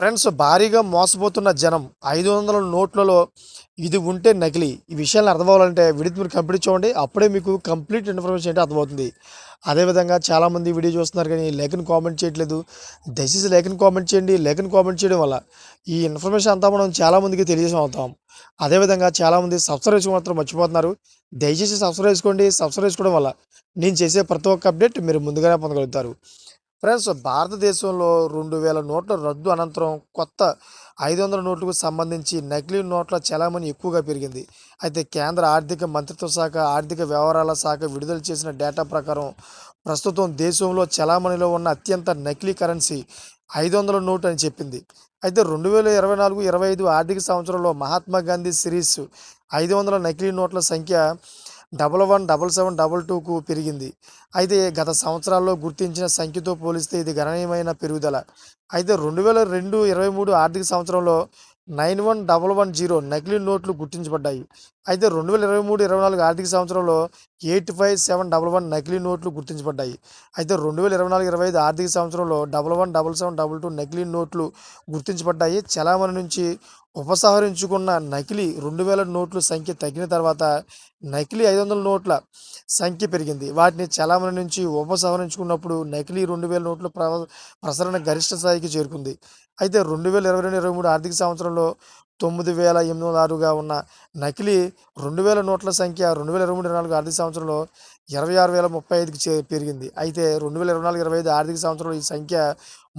Friends భారీగా మోసపోతున్న జనం ఐదు వందల నోట్లలో ఇది ఉంటే నకిలీ. ఈ విషయాన్ని అర్థం అవ్వాలంటే వీడియో మీరు కంప్లీట్ చూడండి. అప్పుడే మీకు కంప్లీట్ ఇన్ఫర్మేషన్ అంటే అర్థమవుతుంది అదేవిధంగా చాలామంది వీడియో చూస్తున్నారు కానీ లేఖను కామెంట్ చేయట్లేదు. దయచేసి లేఖను కామెంట్ చేయండి. లేఖను కామెంట్ చేయడం వల్ల ఈ ఇన్ఫర్మేషన్ అంతా మనం చాలామందికి తెలియజేసం అవుతాం. అదేవిధంగా చాలామంది సబ్స్క్రైబ్ మాత్రం మర్చిపోతున్నారు. దయచేసి సబ్స్క్రైబ్ చేసుకోండి. సబ్స్క్రైబ్ చేసుకోవడం వల్ల నేను చేసే ప్రతి ఒక్క అప్డేట్ మీరు ముందుగానే పొందగలుగుతారు. ఫ్రెండ్స్ భారతదేశంలో రెండు వేల నోట్ల రద్దు అనంతరం కొత్త ఐదు వందల నోట్లకు సంబంధించి నకిలీ నోట్ల చలామణి ఎక్కువగా పెరిగింది. అయితే కేంద్ర ఆర్థిక మంత్రిత్వ శాఖ ఆర్థిక వ్యవహారాల శాఖ విడుదల చేసిన డేటా ప్రకారం ప్రస్తుతం దేశంలో చలామణిలో ఉన్న అత్యంత నకిలీ కరెన్సీ ఐదు వందల నోటు అని చెప్పింది. అయితే రెండు వేల ఇరవై నాలుగు ఇరవై ఐదు ఆర్థిక సంవత్సరంలో మహాత్మా గాంధీ సిరీస్ ఐదు వందల నకిలీ నోట్ల సంఖ్య double one double seven double టూకు పెరిగింది. అయితే గత సంవత్సరాల్లో గుర్తించిన సంఖ్యతో పోలిస్తే ఇది గణనీయమైన పెరుగుదల. అయితే రెండు వేల రెండు ఇరవై మూడు ఆర్థిక సంవత్సరంలో nine one double one zero నకిలీ నోట్లు గుర్తించబడ్డాయి. అయితే రెండు వేల ఇరవై మూడు ఇరవై నాలుగు ఆర్థిక సంవత్సరంలో eight five seven double one నకిలీ నోట్లు గుర్తించబడ్డాయి. అయితే రెండు వేల ఇరవై నాలుగు ఇరవై ఐదు ఆర్థిక సంవత్సరంలో double one double seven double two నకిలీ నోట్లు గుర్తించబడ్డాయి. చలామణి నుంచి ఉపసంహరించుకున్న నకిలీ రెండు వేల నోట్ల సంఖ్య తగ్గిన తర్వాత నకిలీ ఐదు వందల నోట్ల సంఖ్య పెరిగింది. వాటిని చలామణి నుంచి ఉపసంహరించుకున్నప్పుడు నకిలీ రెండు వేల నోట్ల ప్ర ప్రసరణ గరిష్ట స్థాయికి చేరుకుంది. అయితే రెండు వేల ఇరవై రెండు ఇరవై మూడు ఆర్థిక సంవత్సరంలో తొమ్మిది వేల ఎనిమిది వందల ఆరుగా ఉన్న నకిలీ రెండు వేల నోట్ల సంఖ్య రెండు వేల ఇరవై మూడు ఇరవై నాలుగు ఆర్థిక సంవత్సరంలో ఇరవై ఆరు వేల ముప్పై ఐదుకి చే పెరిగింది. అయితే రెండు వేల ఇరవై నాలుగు ఇరవై ఐదు ఆర్థిక సంవత్సరంలో ఈ సంఖ్య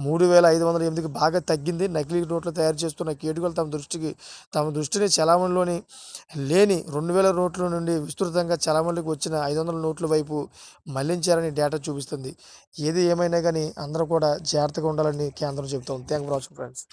మూడు వేల ఐదు వందల ఎనిమిదికి బాగా తగ్గింది. నకిలీ నోట్లు తయారు చేస్తున్న కేటుకలు తమ దృష్టికి తమ దృష్టిని చలామణిలోని లేని రెండు వేల నోట్ల నుండి విస్తృతంగా చలామణికి వచ్చిన ఐదు వందల నోట్ల వైపు మళ్ళించారని డేటా చూపిస్తుంది. ఏది ఏమైనా కానీ అందరూ కూడా జాగ్రత్తగా ఉండాలని కేంద్రం చెబుతోంది. Thank for watching friends.